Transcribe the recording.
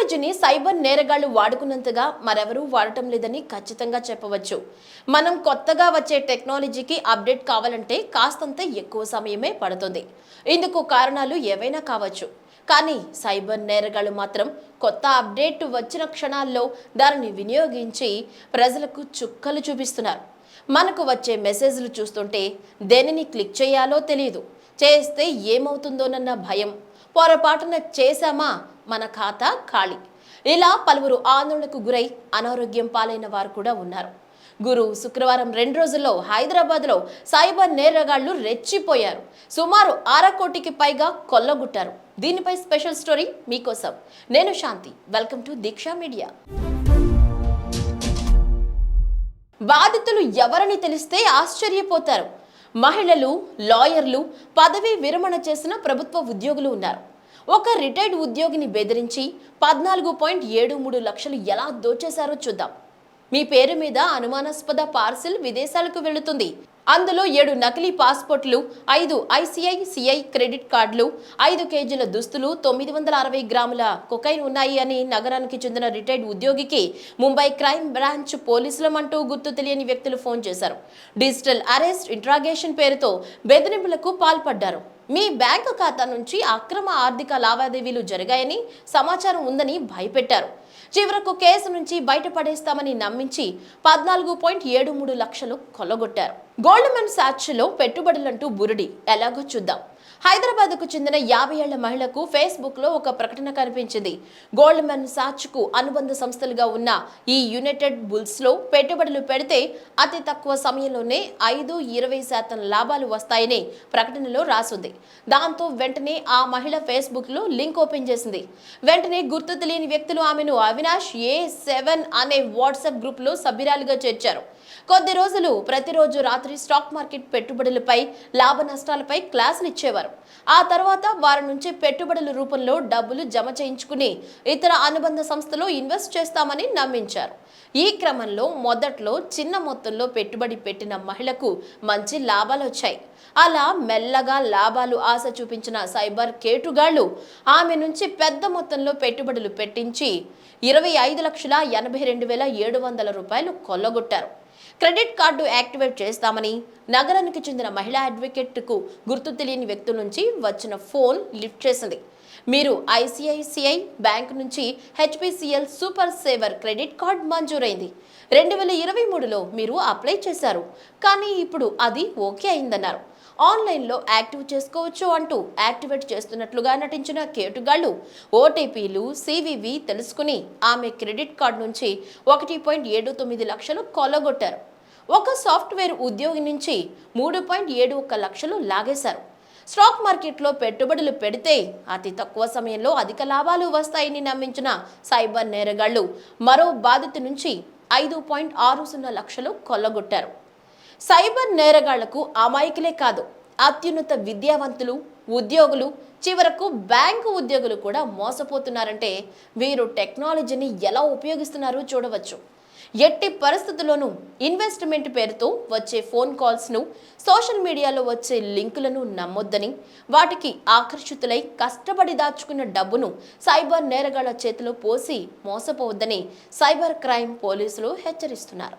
టెక్నాలజీని సైబర్ నేరగాళ్ళు వాడుకున్నంతగా మరెవరూ వాడటం లేదని ఖచ్చితంగా చెప్పవచ్చు. మనం కొత్తగా వచ్చే టెక్నాలజీకి అప్డేట్ కావాలంటే కాస్తంత ఎక్కువ సమయమే పడుతుంది. ఇందుకు కారణాలు ఏవైనా కావచ్చు. కానీ సైబర్ నేరగాళ్ళు మాత్రం కొత్త అప్డేట్ వచ్చిన క్షణాల్లో దానిని వినియోగించి ప్రజలకు చుక్కలు చూపిస్తున్నారు. మనకు వచ్చే మెసేజ్లు చూస్తుంటే దేనిని క్లిక్ చేయాలో తెలియదు చేస్తే ఏమవుతుందోనన్న భయం. పొరపాటున చేశామా? మన ఖాతా ఖాళీ. ఇలా పలువురు ఆందోళనకు గురై అనారోగ్యం పాలైన వారు కూడా ఉన్నారు. గురు శుక్రవారం రెండు రోజుల్లో హైదరాబాద్లో సైబర్ నేరగాళ్ళు రెచ్చిపోయారు. సుమారు అర కోటికి పైగా కొల్లగుట్టారు. దీనిపై స్పెషల్ స్టోరీ మీకోసం. నేను Shanti. Welcome to Deeksha media. బాధితులు ఎవరని తెలిస్తే ఆశ్చర్యపోతారు. మహిళలు లాయర్లు పదవీ విరమణ చేసిన ప్రభుత్వ ఉద్యోగులు ఉన్నారు. ఒక రిటైర్డ్ ఉద్యోగిని బెదిరించి పద్నాలుగు పాయింట్ ఏడు మూడు లక్షలు ఎలా దోచేశారో చూద్దాం. మీ పేరు మీద అనుమానాస్పద పార్సిల్ విదేశాలకు వెళుతుంది. అందులో ఏడు నకిలీ పాస్పోర్ట్లు ఐదు ఐసిఐసిఐ క్రెడిట్ కార్డులు ఐదు కేజీల దుస్తులు తొమ్మిది వందల అరవై గ్రాముల కొకైన్ ఉన్నాయి అని నగరానికి చెందిన రిటైర్డ్ ఉద్యోగికి ముంబై క్రైమ్ బ్రాంచ్ పోలీసులమంటూ గుర్తు తెలియని వ్యక్తులు ఫోన్ చేశారు. డిజిటల్ అరెస్ట్ ఇంట్రాగేషన్ పేరుతో బెదిరింపులకు పాల్పడ్డారు. మీ బ్యాంకు ఖాతా నుంచి అక్రమ ఆర్థిక లావాదేవీలు జరిగాయని సమాచారం ఉందని భయపెట్టారు. చివరకు కేసు నుంచి బయటపడేస్తామని నమ్మించి పద్నాలుగు పాయింట్ ఏడు మూడు లక్షలు కొల్లగొట్టారు. గోల్డ్మెన్ సాచ్లో పెట్టుబడులంటూ బురుడి. ఎలాగో చూద్దాం. హైదరాబాద్కు చెందిన యాభై ఏళ్ళ మహిళకు ఫేస్బుక్లో ఒక ప్రకటన కనిపించింది. గోల్డ్మెన్ సాచ్కు అనుబంధ సంస్థలుగా ఉన్న ఈ యునైటెడ్ బుల్స్లో పెట్టుబడులు పెడితే అతి తక్కువ సమయంలోనే ఐదు ఇరవై శాతం లాభాలు వస్తాయని ప్రకటనలో రాసుంది. దాంతో వెంటనే ఆ మహిళ ఫేస్బుక్లో లింక్ ఓపెన్ చేసింది. వెంటనే గుర్తు తెలియని వ్యక్తులు ఆమెను అవినాష్ ఏ సెవెన్ అనే వాట్సాప్ గ్రూప్లో సభ్యురాలుగా చేర్చారు. కొద్ది రోజులు ప్రతిరోజు రాత్రి స్టాక్ మార్కెట్ పెట్టుబడులపై లాభ నష్టాలపై క్లాసులు ఇచ్చేవారు. ఆ తర్వాత వారి నుంచి పెట్టుబడుల రూపంలో డబ్బులు జమ చేయించుకుని ఇతర అనుబంధ సంస్థలో ఇన్వెస్ట్ చేస్తామని నమ్మించారు. ఈ క్రమంలో మొదట్లో చిన్న మొత్తంలో పెట్టుబడి పెట్టిన మహిళకు మంచి లాభాలు వచ్చాయి. అలా మెల్లగా లాభాలు ఆశ చూపించిన సైబర్ కేటుగాళ్ళు ఆమె నుంచి పెద్ద మొత్తంలో పెట్టుబడులు పెట్టించి ఇరవై ఐదు లక్షల ఎనభై రెండు వేల ఏడు వందల రూపాయలు కొల్లగొట్టారు. క్రెడిట్ కార్డు యాక్టివేట్ చేస్తామని నగరానికి చెందిన మహిళా అడ్వకేట్కు గుర్తు తెలియని వ్యక్తుల నుంచి వచ్చిన ఫోన్ లిఫ్ట్ చేసింది. మీరు ఐసిఐసిఐ బ్యాంక్ నుంచి HPCL super saver credit card మంజూరైంది. రెండు వేల ఇరవై మూడులో మీరు అప్లై చేశారు. కానీ ఇప్పుడు అది ఓకే అయిందన్నారు. ఆన్లైన్లో యాక్టివ్ చేసుకోవచ్చు అంటూ యాక్టివేట్ చేస్తున్నట్లుగా నటించిన కేటుగాళ్ళు ఓటీపీలు సివివి తెలుసుకుని ఆమె క్రెడిట్ కార్డు నుంచి ఒకటి పాయింట్ ఏడు తొమ్మిది లక్షలు కొల్లగొట్టారు. ఒక సాఫ్ట్వేర్ ఉద్యోగి నుంచి మూడు పాయింట్ ఏడు ఒక్క లక్షలు లాగేశారు. స్టాక్ మార్కెట్లో పెట్టుబడులు పెడితే అతి తక్కువ సమయంలో అధిక లాభాలు వస్తాయని నమ్మించిన సైబర్ నేరగాళ్ళు మరో బాధితు నుంచి ఐదు పాయింట్ ఆరు సున్నా లక్షలు కొల్లగొట్టారు. సైబర్ నేరగాళ్ళకు అమాయకులే కాదు అత్యున్నత విద్యావంతులు ఉద్యోగులు చివరకు బ్యాంకు ఉద్యోగులు కూడా మోసపోతున్నారంటే వీరు టెక్నాలజీని ఎలా ఉపయోగిస్తున్నారో చూడవచ్చు. ఎట్టి పరిస్థితుల్లోనూ ఇన్వెస్ట్మెంట్ పేరుతో వచ్చే ఫోన్ కాల్స్ను సోషల్ మీడియాలో వచ్చే లింకులను నమ్మొద్దని వాటికి ఆకర్షితులై కష్టపడి దాచుకున్న డబ్బును సైబర్ నేరగాళ్ళ చేతిలో పోసి మోసపోవద్దని సైబర్ క్రైమ్ పోలీసులు హెచ్చరిస్తున్నారు.